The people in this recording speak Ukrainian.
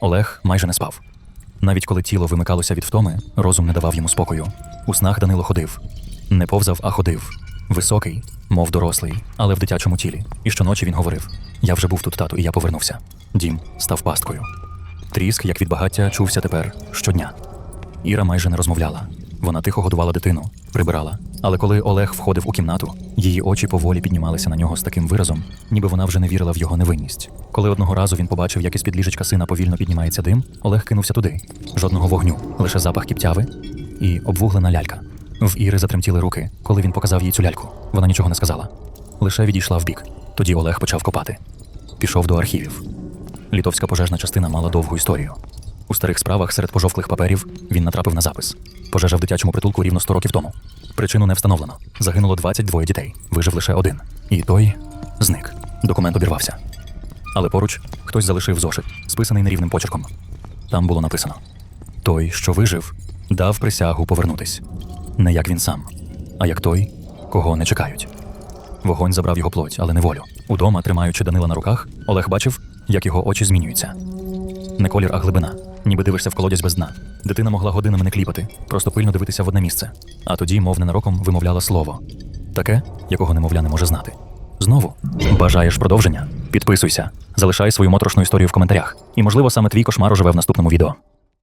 Олег майже не спав. Навіть коли тіло вимикалося від втоми, розум не давав йому спокою. У снах Данило ходив. Не повзав, а ходив. Високий, мов дорослий, але в дитячому тілі. І щоночі він говорив: Я вже був тут, тату, і я повернувся. Дім став пасткою. Тріск, як від багаття, чувся тепер щодня. Іра майже не розмовляла. Вона тихо годувала дитину, прибирала. Але коли Олег входив у кімнату, її очі поволі піднімалися на нього з таким виразом, ніби вона вже не вірила в його невинність. Коли одного разу він побачив, як із під ліжечка сина повільно піднімається дим, Олег кинувся туди. Жодного вогню, лише запах кіптяви і обвуглена лялька. В Іри затремтіли руки, коли він показав їй цю ляльку. Вона нічого не сказала. Лише відійшла вбік. Тоді Олег почав копати. Пішов до архівів. Літовська пожежна частина мала довгу історію. У старих справах серед пожовклих паперів він натрапив на запис. Пожежа в дитячому притулку рівно 100 років тому. Причину не встановлено. Загинуло 22 дітей, вижив лише один. І той зник. Документ обірвався. Але поруч хтось залишив зошит, списаний нерівним почерком. Там було написано: Той, що вижив, дав присягу повернутись. Не як він сам, а як той, кого не чекають. Вогонь забрав його плоть, але не волю. Удома, тримаючи Данила на руках, Олег бачив, як його очі змінюються. Не колір, а глибина. Ніби дивишся в колодязь без дна. Дитина могла годинами не кліпати, просто пильно дивитися в одне місце. А тоді, мов ненароком, вимовляла слово таке, якого немовля не може знати. Знову бажаєш продовження? Підписуйся, залишай свою моторошну історію в коментарях. І, можливо, саме твій кошмар оживе в наступному відео.